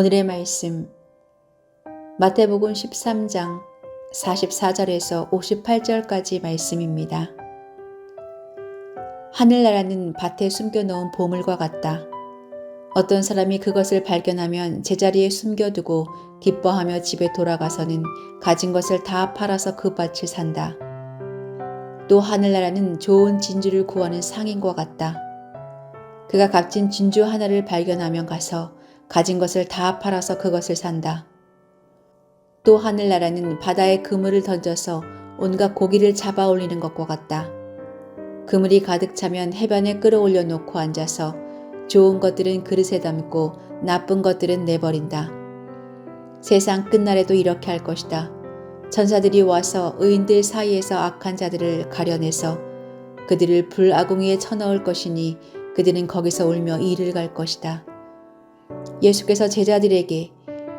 오늘의 말씀 마태복음 13장 44절에서 58절까지 말씀입니다. 하늘나라는 밭에 숨겨놓은 보물과 같다. 어떤 사람이 그것을 발견하면 제자리에 숨겨두고 기뻐하며 집에 돌아가서는 가진 것을 다 팔아서 그 밭을 산다. 또 하늘나라는 좋은 진주를 구하는 상인과 같다. 그가 값진 진주 하나를 발견하면 가서 가진 것을 다 팔아서 그것을 산다. 또 하늘나라는 바다에 그물을 던져서 온갖 고기를 잡아 올리는 것과 같다. 그물이 가득 차면 해변에 끌어올려 놓고 앉아서 좋은 것들은 그릇에 담고 나쁜 것들은 내버린다. 세상 끝날에도 이렇게 할 것이다. 천사들이 와서 의인들 사이에서 악한 자들을 가려내서 그들을 불아궁이에 쳐넣을 것이니 그들은 거기서 울며 이를 갈 것이다. 예수께서 제자들에게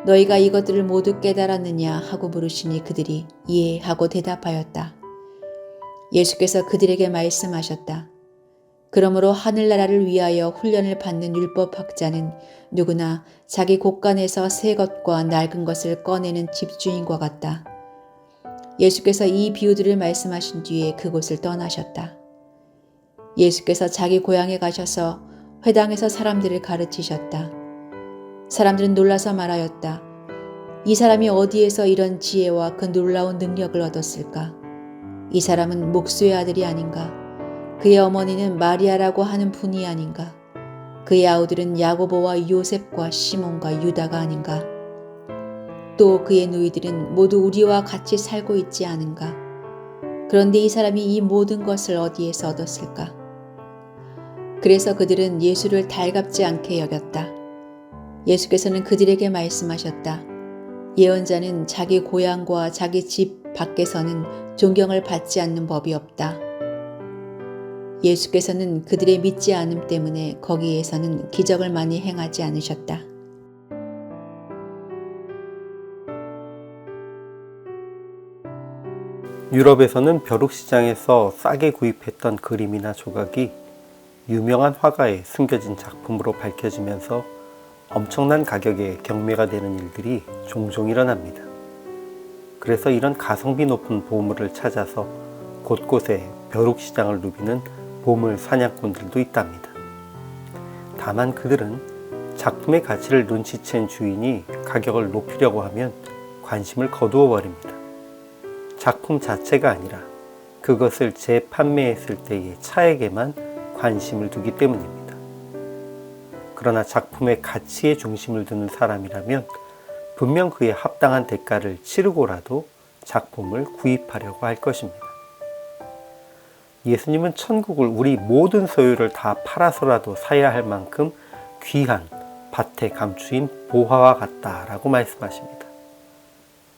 너희가 이것들을 모두 깨달았느냐 하고 물으시니 그들이 예 하고 대답하였다. 예수께서 그들에게 말씀하셨다. 그러므로 하늘나라를 위하여 훈련을 받는 율법학자는 누구나 자기 곳간에서 새 것과 낡은 것을 꺼내는 집주인과 같다. 예수께서 이 비유들을 말씀하신 뒤에 그곳을 떠나셨다. 예수께서 자기 고향에 가셔서 회당에서 사람들을 가르치셨다. 사람들은 놀라서 말하였다. 이 사람이 어디에서 이런 지혜와 그 놀라운 능력을 얻었을까? 이 사람은 목수의 아들이 아닌가? 그의 어머니는 마리아라고 하는 분이 아닌가? 그의 아우들은 야고보와 요셉과 시몬과 유다가 아닌가? 또 그의 누이들은 모두 우리와 같이 살고 있지 않은가? 그런데 이 사람이 이 모든 것을 어디에서 얻었을까? 그래서 그들은 예수를 달갑지 않게 여겼다. 예수께서는 그들에게 말씀하셨다. 예언자는 자기 고향과 자기 집 밖에서는 존경을 받지 않는 법이 없다. 예수께서는 그들의 믿지 않음 때문에 거기에서는 기적을 많이 행하지 않으셨다. 유럽에서는 벼룩시장에서 싸게 구입했던 그림이나 조각이 유명한 화가의 숨겨진 작품으로 밝혀지면서 엄청난 가격에 경매가 되는 일들이 종종 일어납니다. 그래서 이런 가성비 높은 보물을 찾아서 곳곳에 벼룩시장을 누비는 보물 사냥꾼들도 있답니다. 다만 그들은 작품의 가치를 눈치챈 주인이 가격을 높이려고 하면 관심을 거두어 버립니다. 작품 자체가 아니라 그것을 재판매했을 때의 차액에만 관심을 두기 때문입니다. 그러나 작품의 가치에 중심을 두는 사람이라면 분명 그에 합당한 대가를 치르고라도 작품을 구입하려고 할 것입니다. 예수님은 천국을 우리 모든 소유를 다 팔아서라도 사야 할 만큼 귀한 밭에 감추인 보화와 같다라고 말씀하십니다.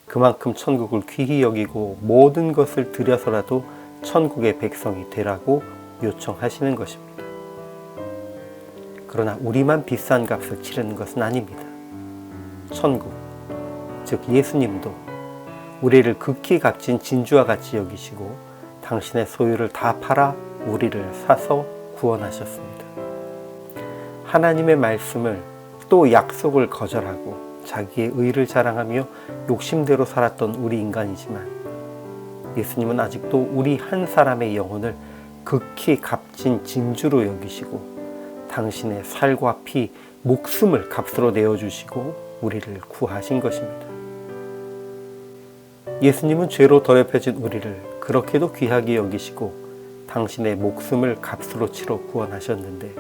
그만큼 천국을 귀히 여기고 모든 것을 들여서라도 천국의 백성이 되라고 요청하시는 것입니다. 그러나 우리만 비싼 값을 치르는 것은 아닙니다. 천국, 즉 예수님도 우리를 극히 값진 진주와 같이 여기시고 당신의 소유를 다 팔아 우리를 사서 구원하셨습니다. 하나님의 말씀을 또 약속을 거절하고 자기의 의를 자랑하며 욕심대로 살았던 우리 인간이지만 예수님은 아직도 우리 한 사람의 영혼을 극히 값진 진주로 여기시고 당신의 살과 피, 목숨을 값으로 내어주시고 우리를 구하신 것입니다. 예수님은 죄로 더럽혀진 우리를 그렇게도 귀하게 여기시고 당신의 목숨을 값으로 치러 구원하셨는데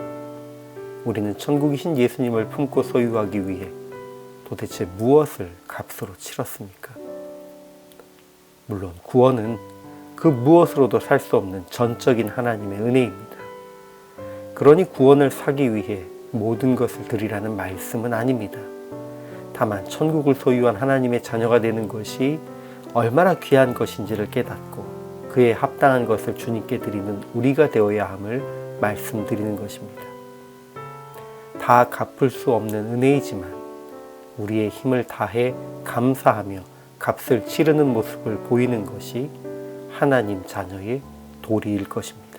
우리는 천국이신 예수님을 품고 소유하기 위해 도대체 무엇을 값으로 치렀습니까? 물론 구원은 그 무엇으로도 살 수 없는 전적인 하나님의 은혜입니다. 그러니 구원을 사기 위해 모든 것을 드리라는 말씀은 아닙니다. 다만 천국을 소유한 하나님의 자녀가 되는 것이 얼마나 귀한 것인지를 깨닫고 그에 합당한 것을 주님께 드리는 우리가 되어야 함을 말씀드리는 것입니다. 다 갚을 수 없는 은혜이지만 우리의 힘을 다해 감사하며 값을 치르는 모습을 보이는 것이 하나님 자녀의 도리일 것입니다.